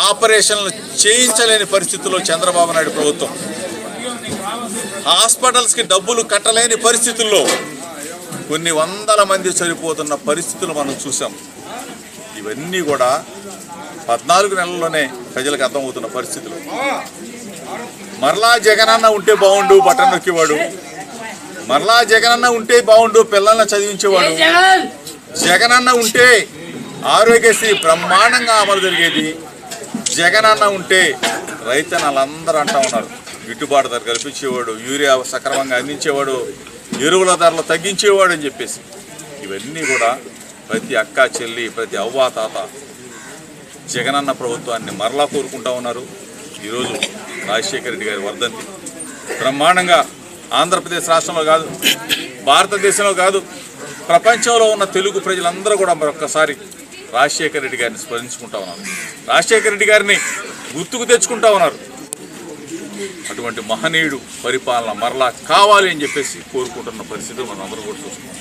ఆపరేషన్లు చేయించలేని పరిస్థితుల్లో చంద్రబాబు నాయుడు ప్రభుత్వం. హాస్పిటల్స్కి డబ్బులు కట్టలేని పరిస్థితుల్లో కొన్ని వందల మంది చనిపోతున్న పరిస్థితులు మనం చూసాం ఇవన్నీ కూడా పద్నాలుగు నెలల్లోనే ప్రజలకు అర్థమవుతున్న పరిస్థితులు. మరలా జగనన్న ఉంటే బాగుండు బటన్ నొక్కేవాడు. మరలా జగనన్న ఉంటే బాగుండు పిల్లల్ని చదివించేవాడు. జగనన్న ఉంటే ఆరోగ్యశ్రీ బ్రహ్మాండంగా అమలు జరిగేది. జగనన్న ఉంటే రైతన్నలందరూ అంటా ఉన్నారు. గిట్టుబాటు ధర కల్పించేవాడు యూరియా సక్రమంగా అందించేవాడు ఎరువుల ధరలు తగ్గించేవాడు అని చెప్పేసి. ఇవన్నీ కూడా ప్రతి అక్క చెల్లి ప్రతి అవ్వ తాత జగనన్న ప్రభుత్వాన్ని మరలా కోరుకుంటా ఉన్నారు. ఈరోజు రాజశేఖర రెడ్డి గారి వర్ధంతి. బ్రహ్మాండంగా ఆంధ్రప్రదేశ్ రాష్ట్రంలో కాదు భారతదేశంలో కాదు ప్రపంచంలో ఉన్న తెలుగు ప్రజలందరూ కూడా మరొక్కసారి రాజశేఖర రెడ్డి గారిని స్మరించుకుంటా ఉన్నారు. రాజశేఖర రెడ్డి గారిని గుర్తుకు తెచ్చుకుంటా ఉన్నారు. అటువంటి మహనీయుడు పరిపాలన మరలా కావాలి అని చెప్పేసి కోరుకుంటున్న పరిస్థితి మనం అందరూ కూడా చూస్తున్నాం.